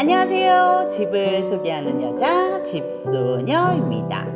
안녕하세요. 집을 소개하는 여자 집소녀입니다.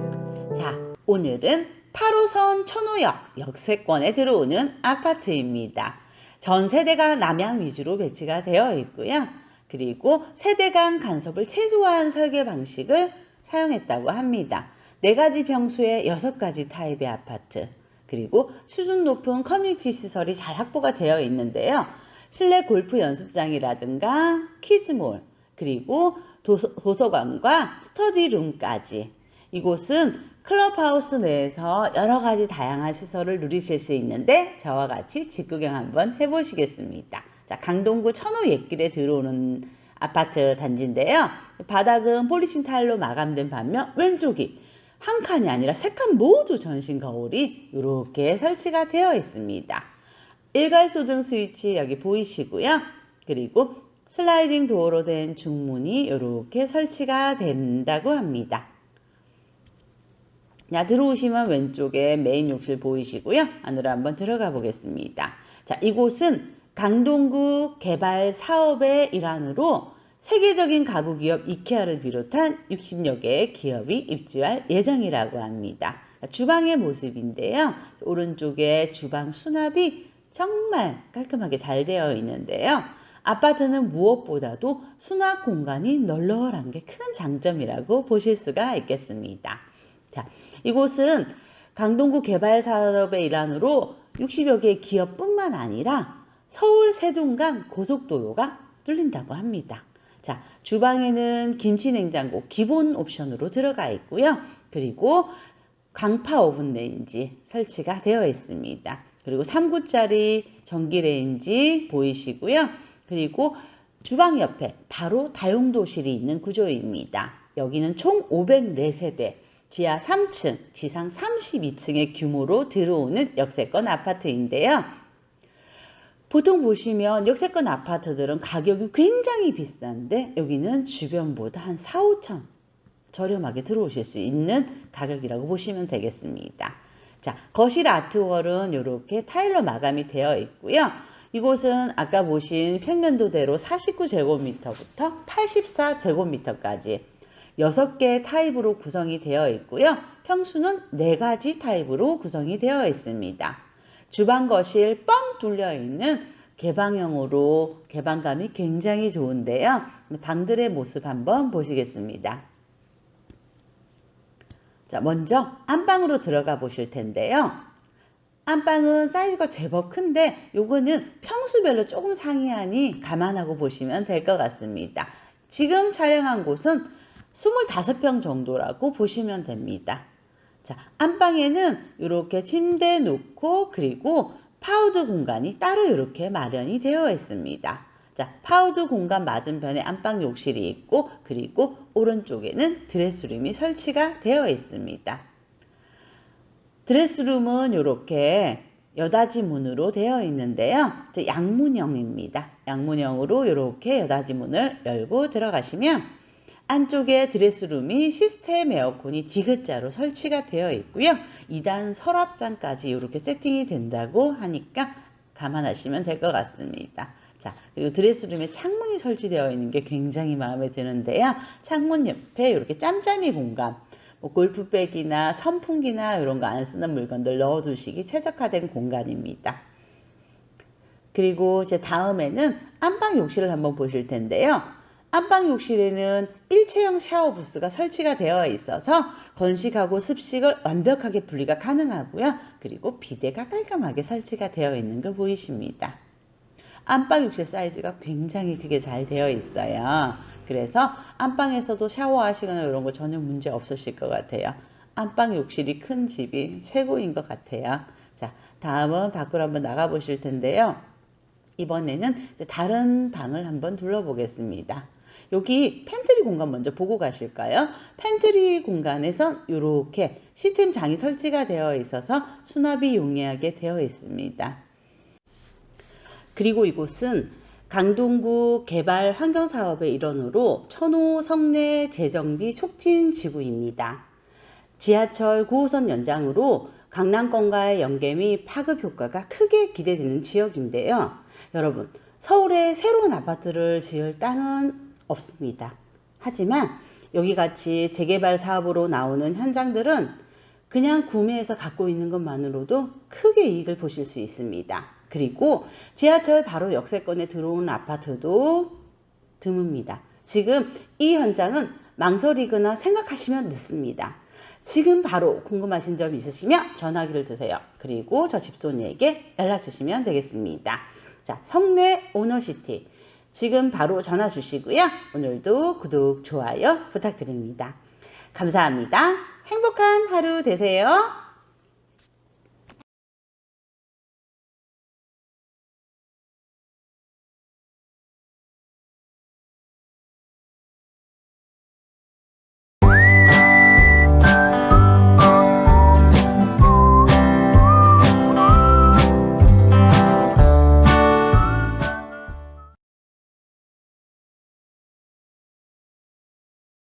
자, 오늘은 8호선 천호역 역세권에 들어오는 아파트입니다. 전 세대가 남양 위주로 배치가 되어 있고요. 그리고 세대 간 간섭을 최소화한 설계 방식을 사용했다고 합니다. 네 가지 평수의 여섯 가지 타입의 아파트, 그리고 수준 높은 커뮤니티 시설이 잘 확보가 되어 있는데요. 실내 골프 연습장이라든가 키즈몰, 그리고 도서, 관과 스터디룸까지. 이곳은 클럽하우스 내에서 여러 가지 다양한 시설을 누리실 수 있는데 저와 같이 집 구경 한번 해보시겠습니다. 자, 강동구 천호 옛길에 들어오는 아파트 단지인데요. 바닥은 폴리신 타일로 마감된 반면 왼쪽이 한 칸이 아니라 세 칸 모두 전신 거울이 이렇게 설치가 되어 있습니다. 일괄 소등 스위치 여기 보이시고요. 그리고 슬라이딩 도어로 된 중문이 이렇게 설치가 된다고 합니다. 자, 들어오시면 왼쪽에 메인 욕실 보이시고요. 안으로 한번 들어가 보겠습니다. 자, 이곳은 강동구 개발 사업의 일환으로 세계적인 가구 기업 이케아를 비롯한 60여 개의 기업이 입주할 예정이라고 합니다. 주방의 모습인데요. 오른쪽에 주방 수납이 정말 깔끔하게 잘 되어 있는데요. 아파트는 무엇보다도 수납 공간이 널널한 게 큰 장점이라고 보실 수가 있겠습니다. 자, 이곳은 강동구 개발 사업의 일환으로 60여 개의 기업뿐만 아니라 서울 세종간 고속도로가 뚫린다고 합니다. 자, 주방에는 김치 냉장고 기본 옵션으로 들어가 있고요. 그리고 강파 오븐 레인지 설치가 되어 있습니다. 그리고 3구짜리 전기레인지 보이시고요. 그리고 주방 옆에 바로 다용도실이 있는 구조입니다. 여기는 총 504세대, 지하 3층, 지상 32층의 규모로 들어오는 역세권 아파트인데요. 보통 보시면 역세권 아파트들은 가격이 굉장히 비싼데 여기는 주변보다 한 4, 5천 저렴하게 들어오실 수 있는 가격이라고 보시면 되겠습니다. 자, 거실 아트월은 이렇게 타일로 마감이 되어 있고요. 이곳은 아까 보신 평면도대로 49제곱미터부터 84제곱미터까지 6개 타입으로 구성이 되어 있고요. 평수는 4가지 타입으로 구성이 되어 있습니다. 주방 거실 뻥 뚫려 있는 개방형으로 개방감이 굉장히 좋은데요. 방들의 모습 한번 보시겠습니다. 자, 먼저 안방으로 들어가 보실 텐데요. 안방은 사이즈가 제법 큰데 요거는 평수별로 조금 상이하니 감안하고 보시면 될 것 같습니다. 지금 촬영한 곳은 25평 정도라고 보시면 됩니다. 자, 안방에는 이렇게 침대 놓고 그리고 파우드 공간이 따로 이렇게 마련이 되어 있습니다. 자, 파우드 공간 맞은편에 안방 욕실이 있고 그리고 오른쪽에는 드레스룸이 설치가 되어 있습니다. 드레스룸은 이렇게 여닫이 문으로 되어 있는데요. 양문형입니다. 양문형으로 이렇게 여닫이 문을 열고 들어가시면 안쪽에 드레스룸이 시스템 에어컨이 지그자로 설치가 되어 있고요. 2단 서랍장까지 이렇게 세팅이 된다고 하니까 감안하시면 될 것 같습니다. 자, 그리고 드레스룸에 창문이 설치되어 있는 게 굉장히 마음에 드는데요. 창문 옆에 이렇게 짬짬이 공간, 뭐 골프백이나 선풍기나 이런 거 안 쓰는 물건들 넣어두시기 최적화된 공간입니다. 그리고 제 다음에는 안방 욕실을 한번 보실 텐데요. 안방 욕실에는 일체형 샤워 부스가 설치가 되어 있어서 건식하고 습식을 완벽하게 분리가 가능하고요. 그리고 비데가 깔끔하게 설치가 되어 있는 거 보이십니다. 안방 욕실 사이즈가 굉장히 크게 잘 되어 있어요. 그래서 안방에서도 샤워하시거나 이런 거 전혀 문제 없으실 것 같아요. 안방 욕실이 큰 집이 최고인 것 같아요. 자, 다음은 밖으로 한번 나가 보실 텐데요. 이번에는 다른 방을 한번 둘러보겠습니다. 여기 팬트리 공간 먼저 보고 가실까요? 팬트리 공간에선 이렇게 시스템 장이 설치가 되어 있어서 수납이 용이하게 되어 있습니다. 그리고 이곳은 강동구 개발 환경사업의 일원으로 천호 성내 재정비 촉진 지구입니다. 지하철 9호선 연장으로 강남권과의 연계 및 파급 효과가 크게 기대되는 지역인데요. 여러분, 서울에 새로운 아파트를 지을 땅은 없습니다. 하지만 여기 같이 재개발 사업으로 나오는 현장들은 그냥 구매해서 갖고 있는 것만으로도 크게 이익을 보실 수 있습니다. 그리고 지하철 바로 역세권에 들어오는 아파트도 드뭅니다. 지금 이 현장은 망설이거나 생각하시면 늦습니다. 지금 바로 궁금하신 점 있으시면 전화기를 드세요. 그리고 저 집손이에게 연락 주시면 되겠습니다. 자, 성내 오너시티. 지금 바로 전화 주시고요. 오늘도 구독, 좋아요 부탁드립니다. 감사합니다. 행복한 하루 되세요.